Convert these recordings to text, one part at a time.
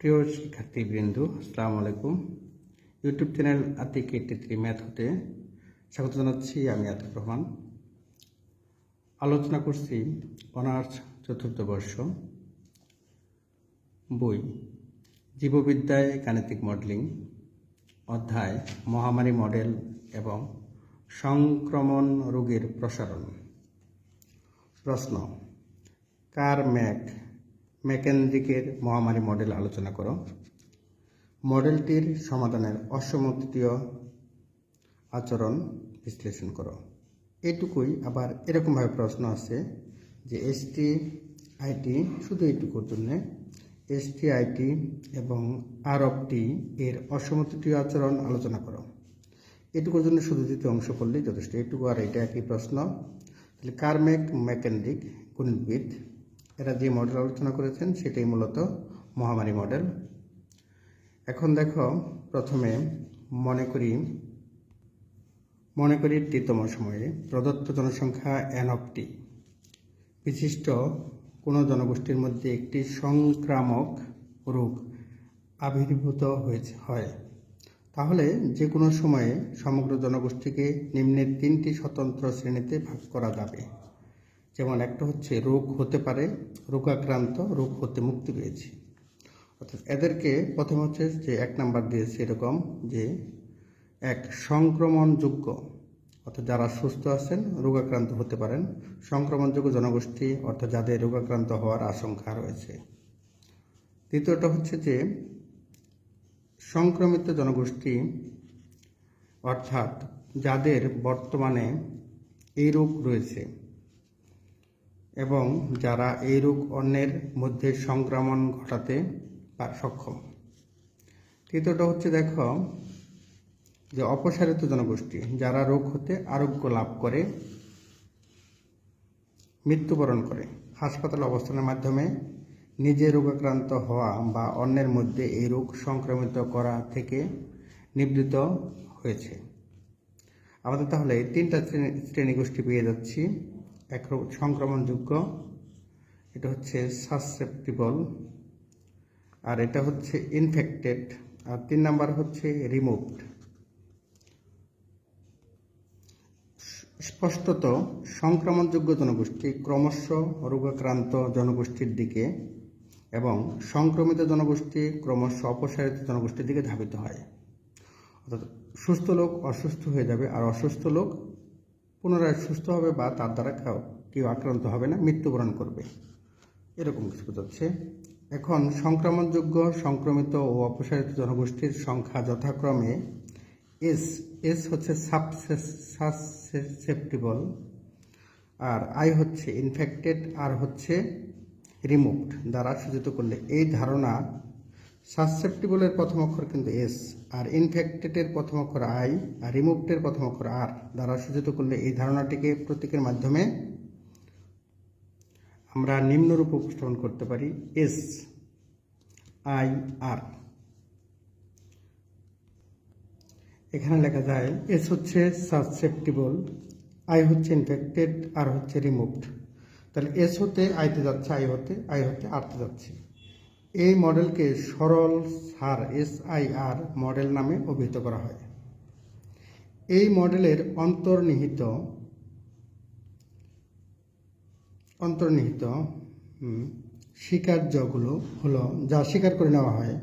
প্রিয় শিক্ষার্থীবৃন্দ, আসসালামু আলাইকুম। YouTube channel Atik eighty three math হতে স্বাগত জানাচ্ছি আমি আতিক রহমান। আলোচনা করছি অনার্স চতুর্থ বর্ষ বই, জীববিদ্যায় গাণিতিক মডেলিং, অধ্যায়, মহামারী মডেল এবং সংক্রমণ রোগের প্রসারণ। প্রশ্ন, কার ম্যাক ম্যাকেন্দ্রিকের মহামারী মডেল আলোচনা করো। মডেলটির সমাধানের অসমতীয় আচরণ বিশ্লেষণ করো। এটুকুই আবার এরকমভাবে প্রশ্ন আছে যে এসটি আইটি শুধু এইটুকুর জন্যে এসটি আইটি এবং আর অফ টি এর অসমতীয় আচরণ আলোচনা করো। এটুকুর জন্য শুধু দ্বিতীয় অংশ করলেই যথেষ্ট। এটুকু আর এটা একই প্রশ্ন। তাহলে কার্মেক ম্যাকেন্দ্রিক গণিতবিদ এরা যে মডেল আলোচনা করেছেন, সেটাই মূলত মহামারী মডেল এখন দেখো, প্রথমে মনে করি মনে করি টিতম সময়ে প্রদত্ত জনসংখ্যা এন অফ টি বিশিষ্ট কোনো জনগোষ্ঠীর মধ্যে একটি সংক্রামক রোগ আবির্ভূত হয়েছে, হয়। তাহলে যে কোনো সময়ে সমগ্র জনগোষ্ঠীকে নিম্নের তিনটি স্বতন্ত্র শ্রেণীতে ভাগ করা যাবে। যেমন একটা হচ্ছে রোগ হতে পারে, রোগাক্রান্ত রোগ হতে মুক্তি পেয়েছে। অর্থাৎ এদেরকে প্রথম হচ্ছে যে এক নাম্বার দিয়েছে এরকম যে এক সংক্রমণযোগ্য, অর্থাৎ যারা সুস্থ আছেন, রোগাক্রান্ত হতে পারেন, সংক্রমণযোগ্য জনগোষ্ঠী, অর্থাৎ যাদের রোগাক্রান্ত হওয়ার আশঙ্কা রয়েছে। দ্বিতীয়টা হচ্ছে যে সংক্রমিত জনগোষ্ঠী, অর্থাৎ যাদের বর্তমানে এই রোগ রয়েছে এবং যারা এই রোগ অন্যের মধ্যে সংক্রমণ ঘটাতে সক্ষম। তৃতীয়টা হচ্ছে দেখো যে অপসারিত জনগোষ্ঠী, যারা রোগ হতে আরোগ্য লাভ করে, মৃত্যুবরণ করে। হাসপাতালে অবস্থানের মাধ্যমে নিজে রোগাক্রান্ত হওয়া বা অন্যের মধ্যে এই রোগ সংক্রমিত করা থেকে নিবৃত হয়েছে। আমাদের তাহলে তিনটা শ্রেণি, শ্রেণীগোষ্ঠী পেয়ে যাচ্ছি। সংক্রমণযোগ্য। এটা হচ্ছে সাসসেপ্টিবল আর এটা হচ্ছে ইনফেক্টেড। আর তিন নাম্বার হচ্ছে রিমুভড। স্পষ্টত সংক্রমণযোগ্য জনগোষ্ঠী ক্রমশ রোগাক্রান্ত জনগোষ্ঠীর দিকে এবং সংক্রমিত জনগোষ্ঠী ক্রমশ অপসারিত জনগোষ্ঠীর দিকে ধাবিত হয়। অর্থাৎ সুস্থ লোক অসুস্থ হয়ে যাবে, আর অসুস্থ লোক পুনরায় সুস্থ হবে বা তার দ্বারা কেউ- আক্রান্ত হবে না, মৃত্যুবরণ করবে। এরকম কিছু বোঝাচ্ছে এখন সংক্রমণযোগ্য, সংক্রমিত ও অপসারিত জনগোষ্ঠীর সংখ্যা যথাক্রমে এস এস হচ্ছে সাবসেপ্টিবল আর আই হচ্ছে ইনফেক্টেড, আর হচ্ছে রিমুভড দ্বারা সূচিত করলে এই ধারণা সাসসেপ্টিবলের প্রথম অক্ষর কিন্তু এস। আর ইনফেক্টেডের প্রথম অক্ষর আই আর রিমুভডের প্রথম অক্ষর আর দ্বারা সূচিত করলে এই ধারণাটিকে প্রতীকের মাধ্যমে আমরা নিম্নরূপ উপস্থাপন করতে পারি এস আই আর এখানে লেখা যায় এস হচ্ছে সাসসেপ্টিবল আই হচ্ছে ইনফেক্টেড আর হচ্ছে রিমুভড তাহলে এস হতে আইতে যাচ্ছে আই হতে আই হতে আরতে যাচ্ছে। এই মডেলকে সরল সার এস আই আর মডেল নামে অভিহিত করা হয়। এই মডেলের অন্তর্নিহিত অন্তর্নিহিত স্বীকার্যগুলো হলো, যা স্বীকার করে নেওয়া হয়,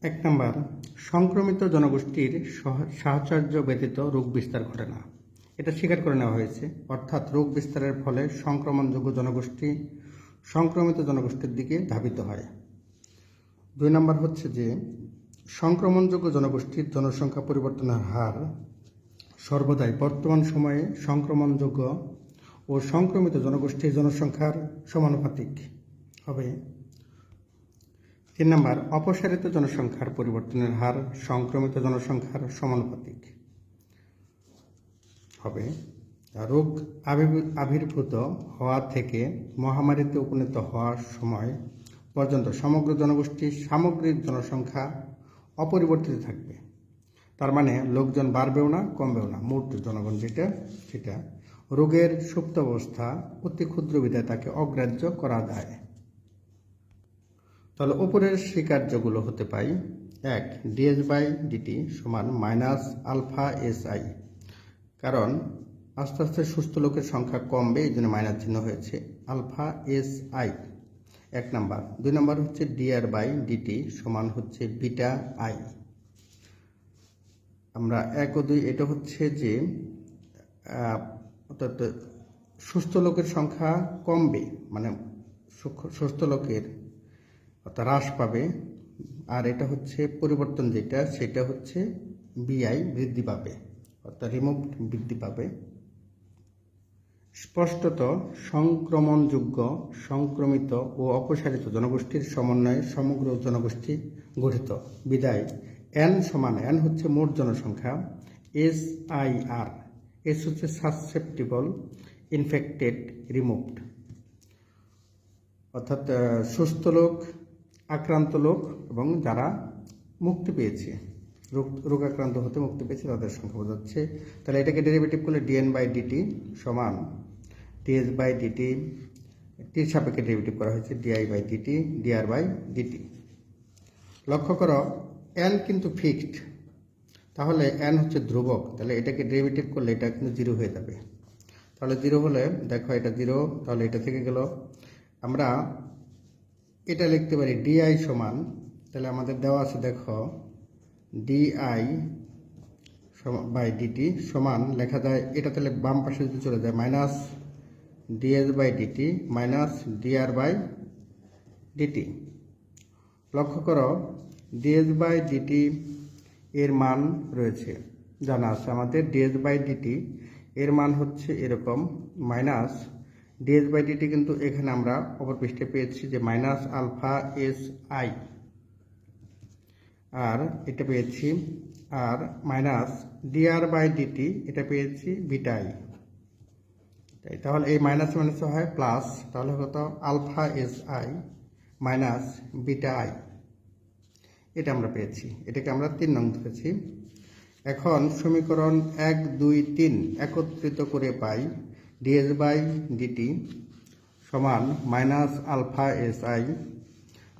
এক নম্বর, সংক্রমিত জনগোষ্ঠীর সহ- সাহচর্য ব্যতীত রোগ বিস্তার ঘটে না। এটা স্বীকার করে নেওয়া হয়েছে। অর্থাৎ রোগ বিস্তারের ফলে সংক্রমণযোগ্য জনগোষ্ঠী সংক্রমিত জনগোষ্ঠীর দিকে ধাবিত হয়। দুই নম্বর হচ্ছে যে, সংক্রমণযোগ্য জনগোষ্ঠীর জনসংখ্যা পরিবর্তনের হার সর্বদাই বর্তমান সময়ে সংক্রমণযোগ্য ও সংক্রমিত জনগোষ্ঠীর জনসংখ্যার সমানুপাতিক হবে। তিন নম্বর, অপসারিত জনসংখ্যার পরিবর্তনের হার সংক্রমিত জনসংখ্যার সমানুপাতিক হবে। রোগ আবির্ভূত হওয়া থেকে মহামারীতে উপনীত হওয়ার সময় পর্যন্ত সমগ্র জনগোষ্ঠীর সামগ্রিক জনসংখ্যা অপরিবর্তিত থাকবে। তার মানে লোকজন বাড়বেও না, কমবেও না। মোট জনগণ যেটা, সেটা রোগের সুপ্ত অবস্থা অতি ক্ষুদ্র বিধায় তাকে অগ্রাহ্য করা যায়। তাহলে উপরের স্বীকার্যগুলো হতে পাই। এক ডিএস বাই ডিটি সমান মাইনাস আলফা এস আই। কারণ আস্তে আস্তে সুস্থ লোকের সংখ্যা কমবে, এই জন্য মাইনাস চিহ্ন হয়েছে। Alpha S I. এক নাম্বার। দুই নাম্বার হচ্ছে ডিআর বাই ডিটি সমান হচ্ছে বিটা আই। আমরা এক ও দুই, এটা হচ্ছে যে অর্থাৎ সুস্থ লোকের সংখ্যা কমবে মানে সুস্থ লোকের অর্থাৎ হ্রাস পাবে। আর এটা হচ্ছে পরিবর্তন যেটা, সেটা হচ্ছে বিআই বৃদ্ধি পাবে, অর্থাৎ রিমুভ বৃদ্ধি পাবে। স্পষ্টত সংক্রমণযোগ্য, সংক্রমিত ও অপসারিত জনগোষ্ঠীর সমন্বয়ে সমগ্র জনগোষ্ঠী গঠিত। বিদায়। এন সমান এন হচ্ছে মোট জনসংখ্যা। এস আই আর এস হচ্ছে সাসসেপ্টিবল ইনফেক্টেড রিমুভড অর্থাৎ সুস্থ লোক, আক্রান্ত লোক এবং যারা মুক্তি পেয়েছে। রোগ রোগ আক্রান্ত হতে মুক্তি পেয়েছে, তাদের সংখ্যা বোঝাচ্ছে তাহলে এটাকে ডেরিভেটিভ করলে ডিএন বাই ডিটি সমান ডিএস বাই ডিটি টির সাপেক্ষে ডেরিভেটিভ করা হয়েছে DI by DT DR by DT লক্ষ্য করো এন কিন্তু ফিক্সড তাহলে এন হচ্ছে ধ্রুবক, তাহলে এটাকে ডেরিভেটিভ করলে এটা কিন্তু জিরো হয়ে যাবে। তাহলে জিরো হলে, দেখো এটা জিরো তাহলে এটা থেকে গেল। আমরা এটা লিখতে পারি ডিআই সমান, তাহলে আমাদের দেওয়া আছে, দেখো ডিআই বাই ডিটি সমান, লেখা যায়, এটা তাহলে বাম পাশে যদি চলে যায় minus DS by DT minus DR by DT লক্ষ্য করো ডিএস বাই ডিটি এর মান রয়েছে, জানা আছে আমাদের ডিএস বাই ডিটি এর মান হচ্ছে এরকম মাইনাস ডিএস বাই ডিটি কিন্তু এখানে আমরা অপর পৃষ্ঠে পেয়েছি যে মাইনাস আলফা এস আই আর এটা পেয়েছি আর মাইনাস ডিআর বাই ডিটি এটা পেয়েছি বিটাই তাই তাহলে এই মাইনাস মাইনাস হয় প্লাস তাহলে কত alpha S I minus beta I এটা আমরা পেয়েছি, এটাকে আমরা তিন নং ধরেছি। এখন সমীকরণ এক, দুই, তিন একত্রিত করে পাই ডিএস বাই ডিটি সমান minus alpha S I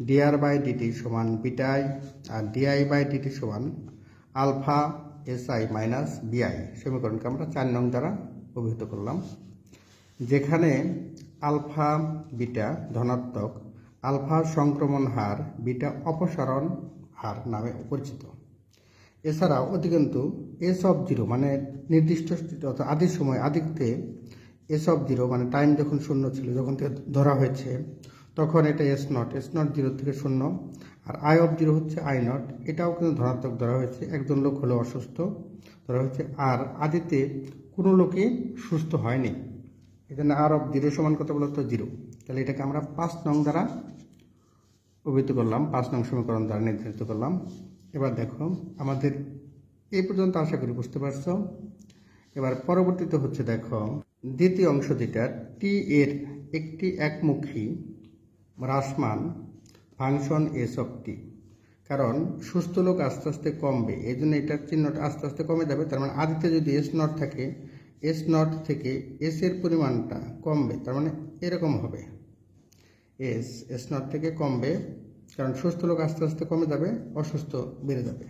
DR by DT সমান বিটাই আর ডিআই বাই ডিটি সমান alpha S I minus BI সমীকরণকে আমরা চার নং দ্বারা অভিহিত করলাম। যেখানে আলফা বিটা ধনাত্মক আলফা সংক্রমণ হার বিটা অপসারণ হার নামে পরিচিত এছাড়াও অধিকন্তু এস অফ জিরো মানে নির্দিষ্ট অর্থাৎ আদির সময় আদিতে এস অফ জিরো মানে টাইম যখন শূন্য ছিল, যখন থেকে ধরা হয়েছে তখন এটা S naught S naught zero থেকে শূন্য, আর আই অফ জিরো হচ্ছে আই নট এটাও কিন্তু ধনাত্মক ধরা হয়েছে, একজন লোক হলো অসুস্থ, ধরা হয়েছে। আর আদিতে কোনো লোকই সুস্থ হয়নি। এখানে আর অফ জিরো সমান কত বলতো জিরো তাহলে এটাকে আমরা পাঁচ নং দ্বারা অভিহিত করলাম, পাঁচ নং সমীকরণ দ্বারা নির্ধারিত করলাম। এবার দেখো, আমাদের এই পর্যন্ত আশা করি বুঝতে পারছ। এবার পরবর্তীতে হচ্ছে দেখো, দ্বিতীয় অংশ যেটা টি এর একটি একমুখী হ্রাসমান ফাংশন এস অফ টি কারণ সুস্থ লোক আস্তে আস্তে কমবে এই জন্য এটার চিহ্নটা আস্তে আস্তে কমে যাবে। তার মানে আদিতে যদি এস নট থাকে এস নট থেকে এস এর পরিমাণটা কমবে, তার মানে এরকম হবে। এস এস নট থেকে কমবে, কারণ সুস্থ লোক আস্তে আস্তে কমে যাবে, অসুস্থ বেড়ে যাবে।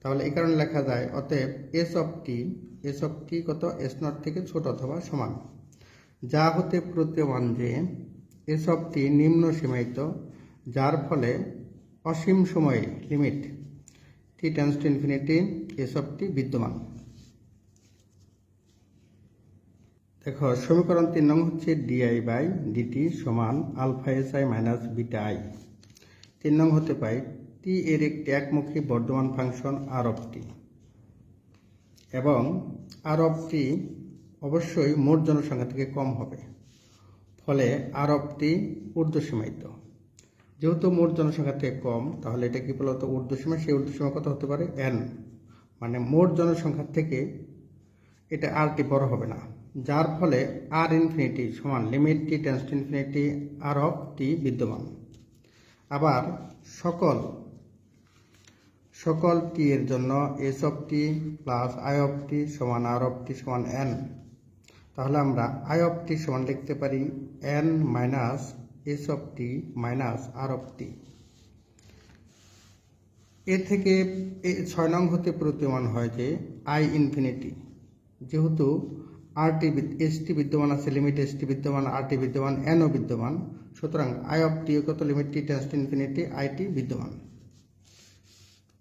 তাহলে এই কারণে লেখা যায়, অতএব S of T S of T কত? এস নট থেকে ছোট অথবা সমান। যা হতে প্রতীয়মান যে এস অফ নিম্ন সীমায়িত, যার ফলে অসীম সময়ে limit T tends to infinity S of বিদ্যমান। দেখো, সমীকরণ তিন নং হচ্ছে ডিআই বাই ডিটি সমান alpha S I minus beta I তিন নং হতে পাই টি এর একটি একমুখী বর্ধমান ফাংশন আর অফ টি এবং আর অফ টি অবশ্যই মোট জনসংখ্যা থেকে কম হবে। ফলে আর অফ টি ঊর্ধ্বসীমায়িত। যেহেতু মোট জনসংখ্যা থেকে কম, তাহলে এটা কি বলতো? উর্দু সীমা সেই ঊর্ধ্বসীমা কত হতে পারে? এন মানে মোট জনসংখ্যা থেকে এটা আরটি বড় হবে না। যার ফলে আর ইনফিনিটি সমান limit T tends to infinity R T বিদ্যমান। আবার সকল সকল টি এর জন্য S of T plus I of T সমান আর অফ টি সমান এন তাহলে আমরা আই অফ টি সমান লিখতে পারি N minus S of T minus R of T. এর থেকে এ ছয় নং হতে প্রতীয়মান হয় যে আই ইনফিনিটি। যেহেতু আরটি এসটি বিদ্যমান আছে, লিমিট এসটি বিদ্যমান আরটি বিদ্যমান, এনও বিদ্যমান। সুতরাং আই অফ টি কত? Limit T tends to infinity IT বিদ্যমান।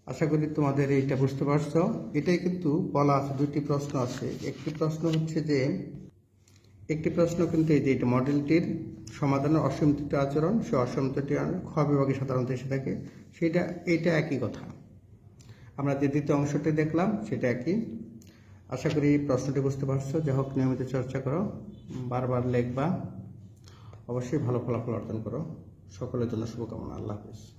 আশা করি তোমাদের এইটা বুঝতে পারছ। এটাই কিন্তু বলা আছে, দুইটি প্রশ্ন আছে। একটি প্রশ্ন হচ্ছে যে একটি প্রশ্ন কিন্তু এই যে এটা মডেলটির সমাধানের অসীমিত আচরণ, সে অসীমিতটি খ বিভাগে সাধারণত এসে থাকে, সেটা এইটা একই কথা। আমরা যে দ্বিতীয় অংশটি দেখলাম, সেটা একই। আশা করি প্রশ্নটি বুঝতে পারছ। যা হোক, নিয়মিত চর্চা করো, বারবার লেখবা। অবশ্যই ভালো ফলাফল অর্জন করো। সকলের জন্য শুভকামনা। আল্লাহ হাফিজ।